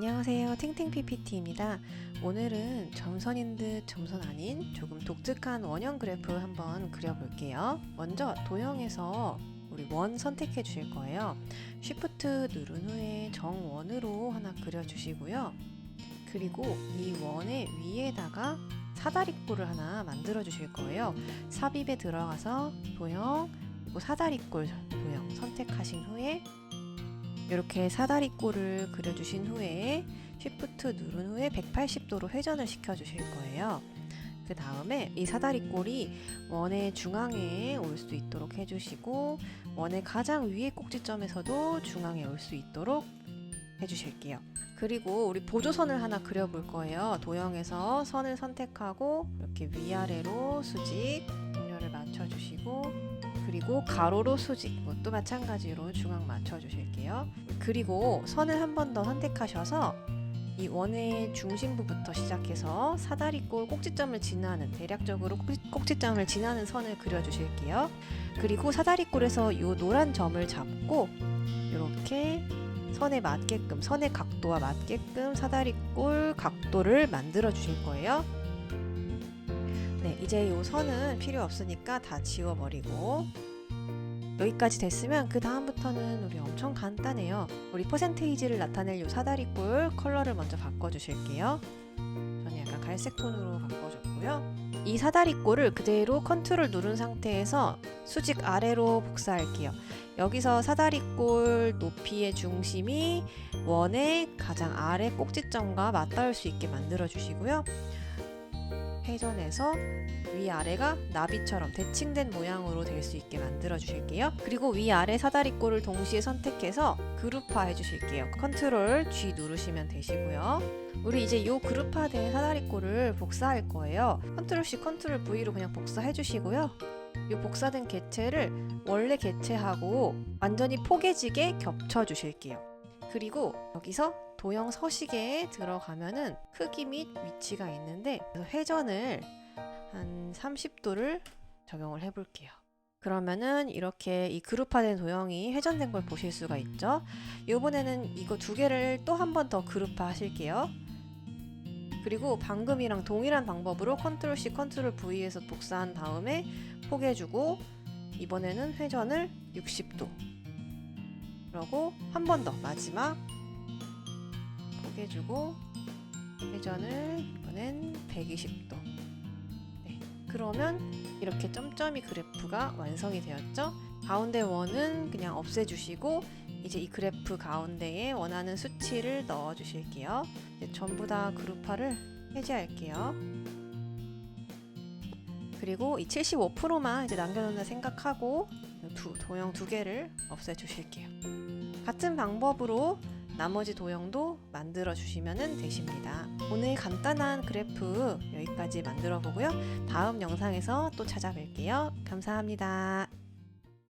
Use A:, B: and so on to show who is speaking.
A: 안녕하세요. 탱탱 PPT입니다. 오늘은 점선인 듯 점선 아닌 조금 독특한 원형 그래프 한번 그려볼게요. 먼저 도형에서 우리 원 선택해 주실 거예요. 쉬프트 누른 후에 정원으로 하나 그려주시고요. 그리고 이 원의 위에다가 사다리꼴을 하나 만들어 주실 거예요. 삽입에 들어가서 도형 그리고 사다리꼴 도형 선택하신 후에 이렇게 사다리꼴을 그려주신 후에 쉬프트 누른 후에 180도로 회전을 시켜주실 거예요. 그 다음에 이 사다리꼴이 원의 중앙에 올 수 있도록 해주시고 원의 가장 위의 꼭지점에서도 중앙에 올 수 있도록 해주실게요. 그리고 우리 보조선을 하나 그려볼 거예요. 도형에서 선을 선택하고 이렇게 위아래로 수직 동료를 맞춰주시고 그리고 가로로 수직 이것도 마찬가지로 중앙 맞춰주실게요. 그리고 선을 한 번 더 선택하셔서 이 원의 중심부부터 시작해서 사다리꼴 꼭지점을 지나는 대략적으로 꼭지- 꼭지점을 지나는 선을 그려주실게요. 그리고 사다리꼴에서 이 노란 점을 잡고 이렇게 선에 맞게끔 선의 각도와 맞게끔 사다리꼴 각도를 만들어 주실 거예요. 네, 이제 이 선은 필요 없으니까 다 지워버리고 여기까지 됐으면 그 다음부터는 우리 엄청 간단해요. 우리 퍼센테이지를 나타낼 이 사다리꼴 컬러를 먼저 바꿔주실게요. 저는 약간 갈색 톤으로 바꿔줬고요. 이 사다리꼴을 그대로 컨트롤 누른 상태에서 수직 아래로 복사할게요. 여기서 사다리꼴 높이의 중심이 원의 가장 아래 꼭지점과 맞닿을 수 있게 만들어 주시고요. 회전해서 위아래가 나비처럼 대칭된 모양으로 될 수 있게 만들어 주실게요. 그리고 위아래 사다리꼴을 동시에 선택해서 그룹화 해 주실게요. 컨트롤 G 누르시면 되시고요. 우리 이제 요 그룹화된 사다리꼴을 복사할 거예요. 컨트롤 C, 컨트롤 V로 그냥 복사해 주시고요. 이 복사된 개체를 원래 개체하고 완전히 포개지게 겹쳐 주실게요. 그리고 여기서 도형 서식에 들어가면은 크기 및 위치가 있는데 그래서 회전을 한 30도를 적용을 해볼게요. 그러면은 이렇게 이 그룹화된 도형이 회전된 걸 보실 수가 있죠. 이번에는 이거 두 개를 또 한 번 더 그룹화 하실게요. 그리고 방금이랑 동일한 방법으로 컨트롤 C, 컨트롤 V에서 복사한 다음에 포개주고 이번에는 회전을 60도 그러고 한 번 더 마지막 포개주고 회전을 이번엔 120도. 네, 그러면 이렇게 점점이 그래프가 완성이 되었죠? 가운데 원은 그냥 없애주시고 이제 이 그래프 가운데에 원하는 수치를 넣어 주실게요. 전부 다 그룹화를 해제할게요. 그리고 이 75%만 이제 남겨놓는다 생각하고 두, 도형 두 개를 없애 주실게요. 같은 방법으로 나머지 도형도 만들어 주시면 되십니다. 오늘 간단한 그래프 여기까지 만들어 보고요. 다음 영상에서 또 찾아뵐게요. 감사합니다.